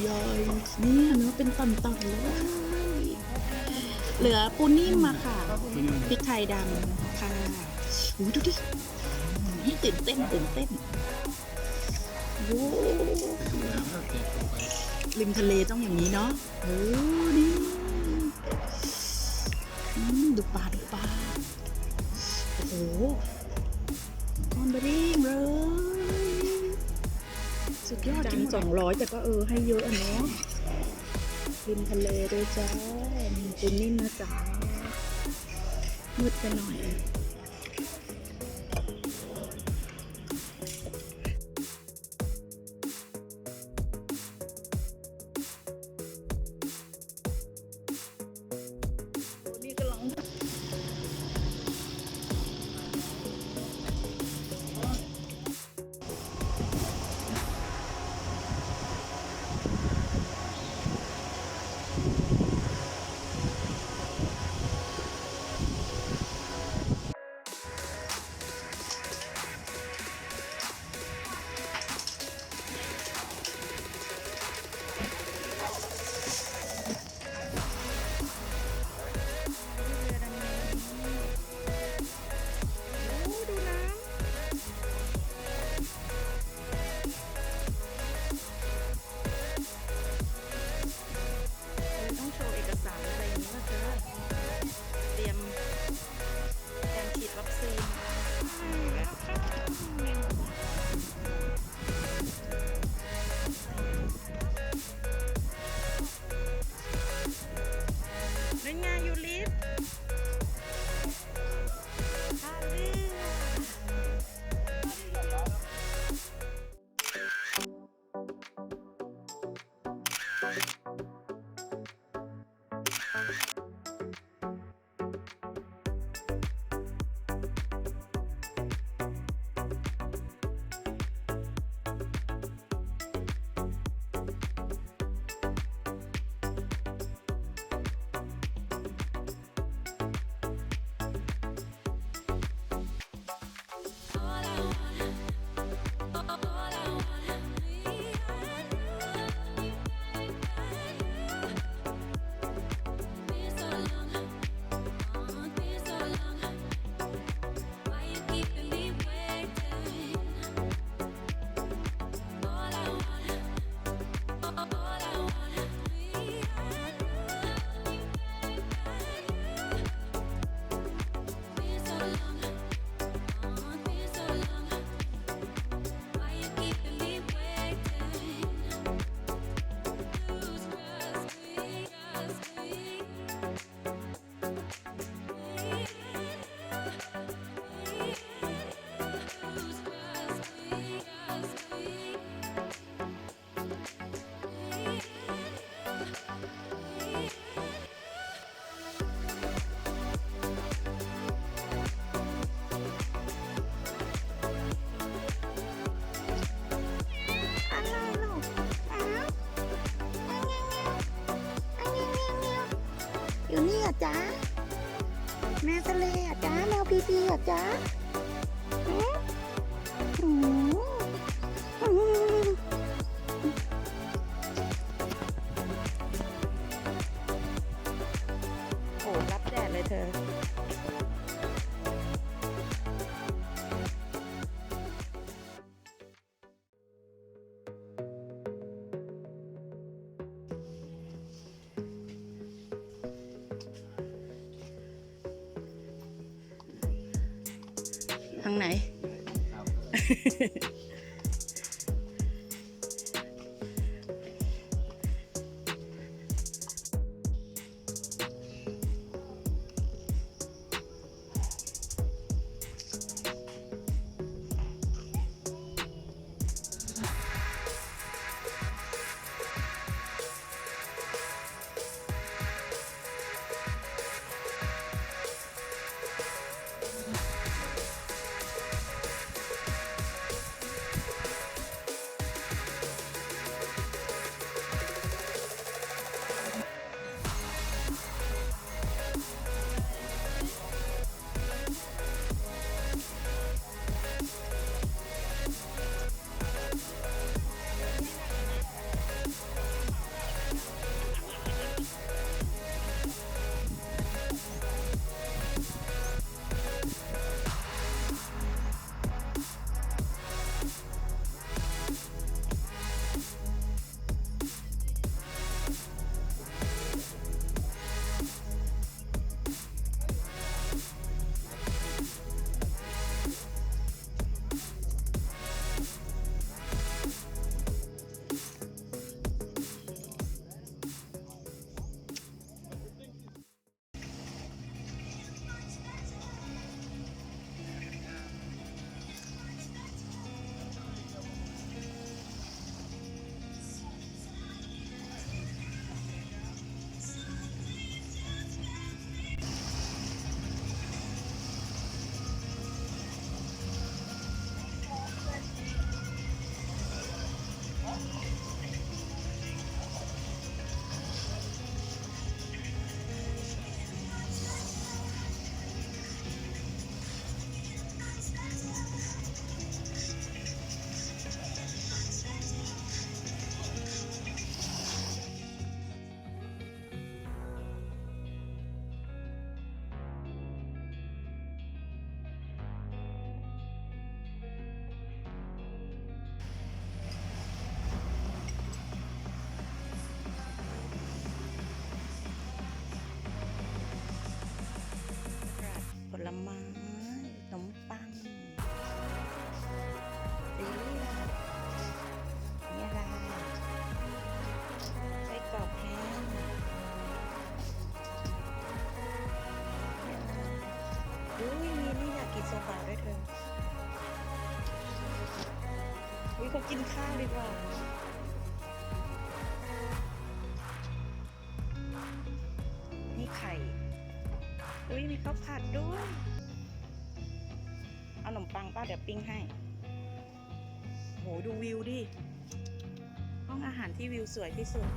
ใหญ่ๆนี่เนื้อเป็นตันๆเลยเหลือปูนิ่มมาค่ะพริกไทยดำค่ะอู้ดูดินี่ตื่นเต้นตื่นเต้นโอ้ริมทะเลต้องอย่างนี้เนาะโอ้นี่อืมดูปลาดู สองร้อยแต่ก็เออให้เยอะอะเนาะริมทะเลด้วยจ้าเป็นนิ่มนะจ๊ะมืดไปหน่อย จ๊ะแมวทะเลอะจ๊ะแมวพีพีอะจ๊ะ โซฟาด้วยเธออุ้ยเขากินข้าวดีกว่านี่ไข่อุ้ยมีข้าวผัดด้วย เอาขนมปังป้าเดี๋ยวปิ้งให้ โหดูวิวดิ ห้องอาหารที่วิวสวยที่สุด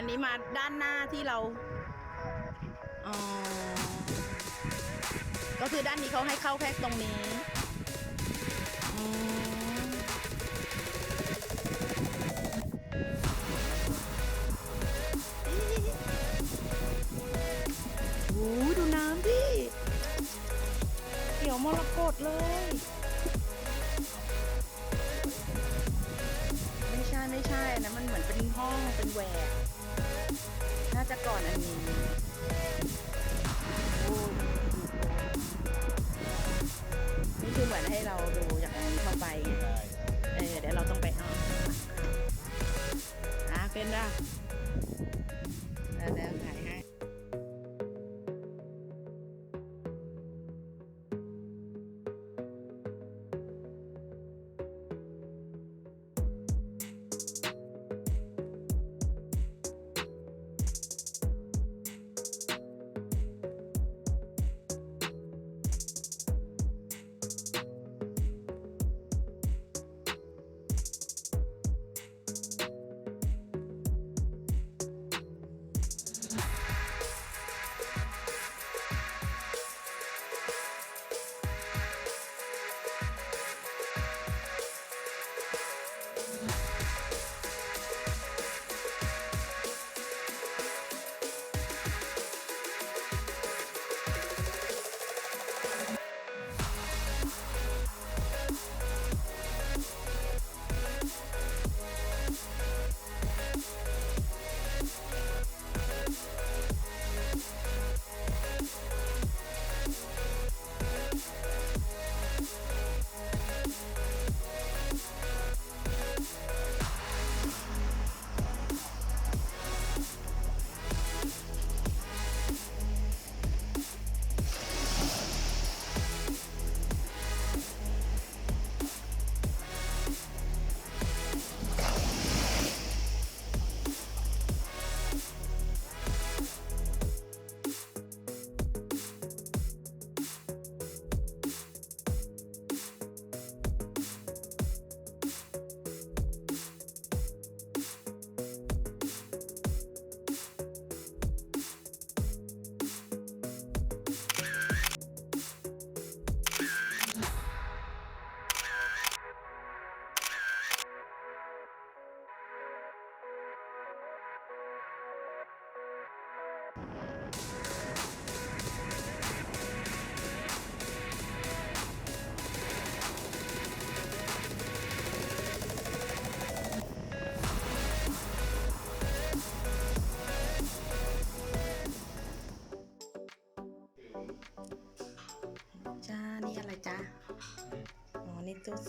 อันนี้มาด้านหน้าที่เราอ๋อก็คือด้านนี้เขาให้เข้าแค่ตรงนี้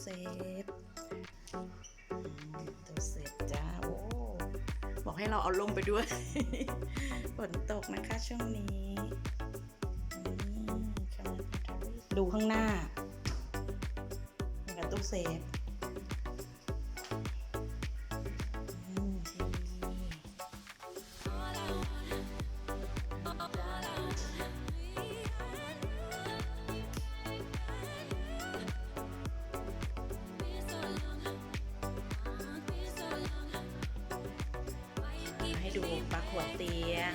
เซฟตัวเซฟจ้าโอ้บอกให้เราเอาลมไปด้วยฝนตกนะคะช่วงนี้ดูข้างหน้ากับตู้เซฟ หัวเตียง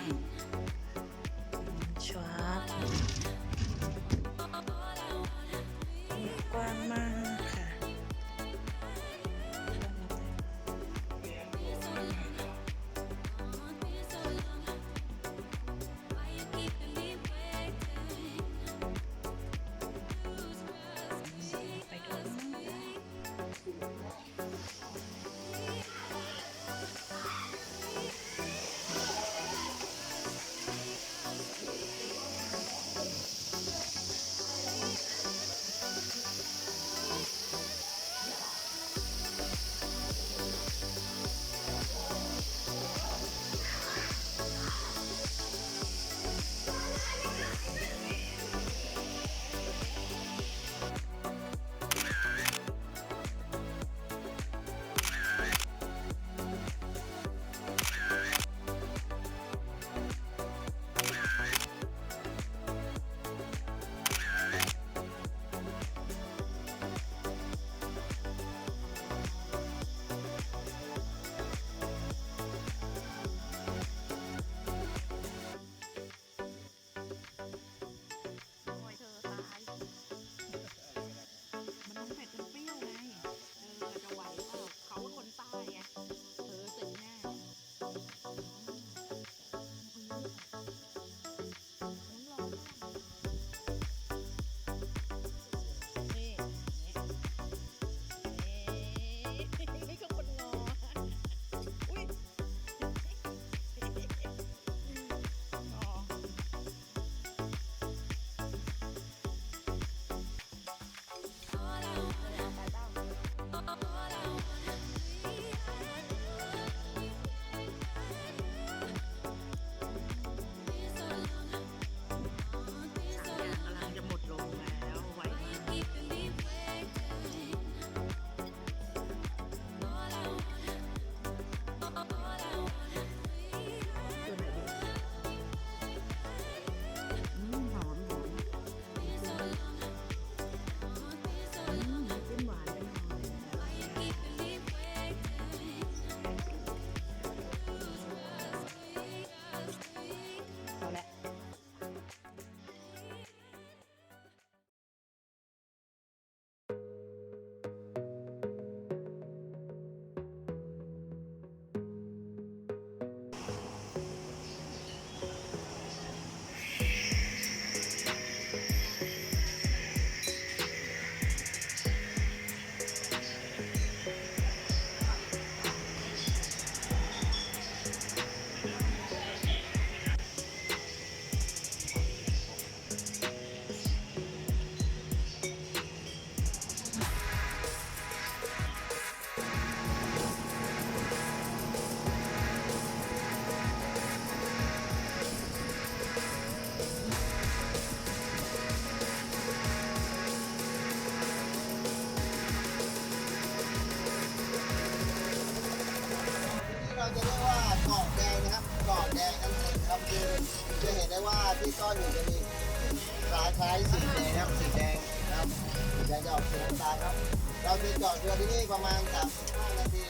Bye. ที่ซ่อนอยู่จะมีคล้ายคล้ายสีแดงครับสีแดงนะครับสีแดงจะออกสีน้ำตาลครับ เราจะจอดเรือที่นี่ประมาณ 35 นาที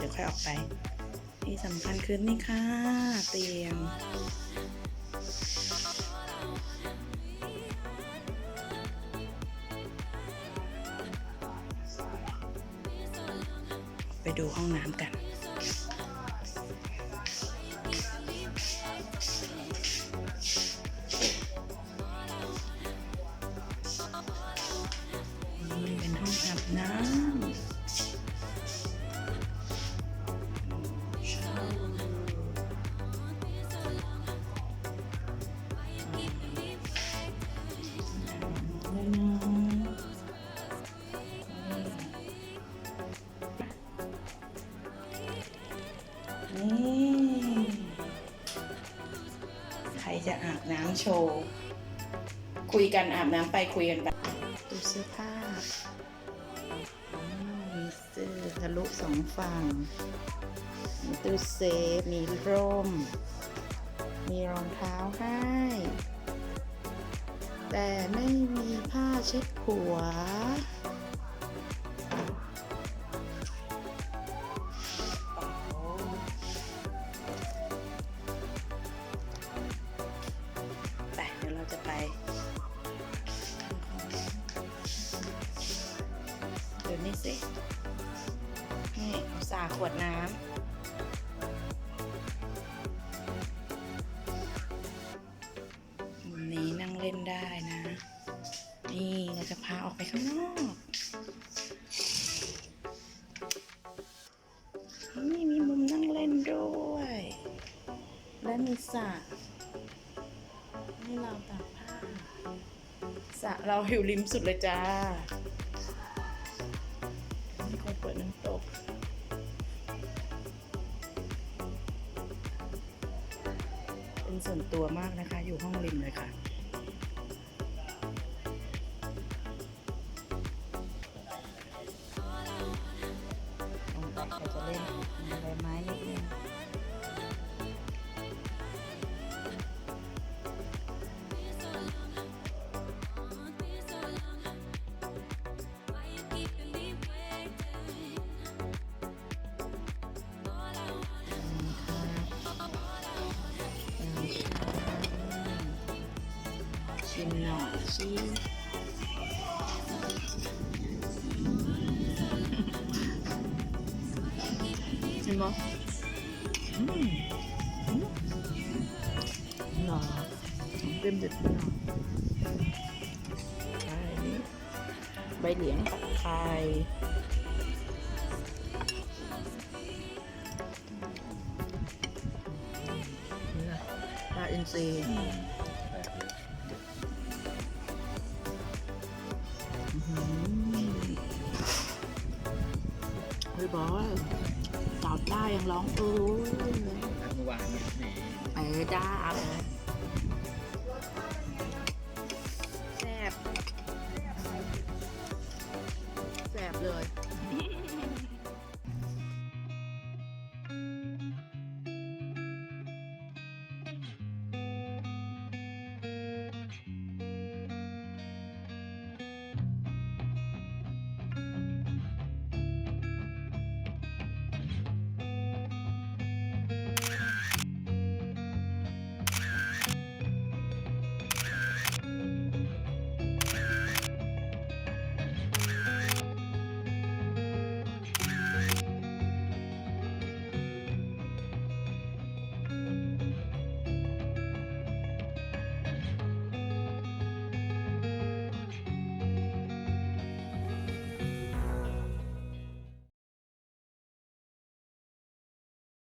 ดี๋ยวค่อยออกไป ที่สำคัญคือนี่ค่ะเตียงไปดูห้องน้ำกัน คุยกันอาบน้ำไปคุยกันไปดูเสื้อผ้ามมีเสื้อทะลุสองฝั่ง มีตู้เซฟ มีร่ม มีรองเท้าให้ แต่ไม่มีผ้าเช็ดหัว นี่มีมุมนั่งเล่นด้วย และมีสระให้เราตากผ้าสระเราอยู่ริมสุดเลยจ้า ชิมหน่อยชิมเห็นไหมอืมอืมหรอเต็มเด็ดหรอใช่นี่ใบเหลียงผัดไทยนี่ล่ะปลาอินทรี งร้องเออเมื่อวานเนี่ยแหมเออจ้าเอาเลยแซ่บแซ่บเลย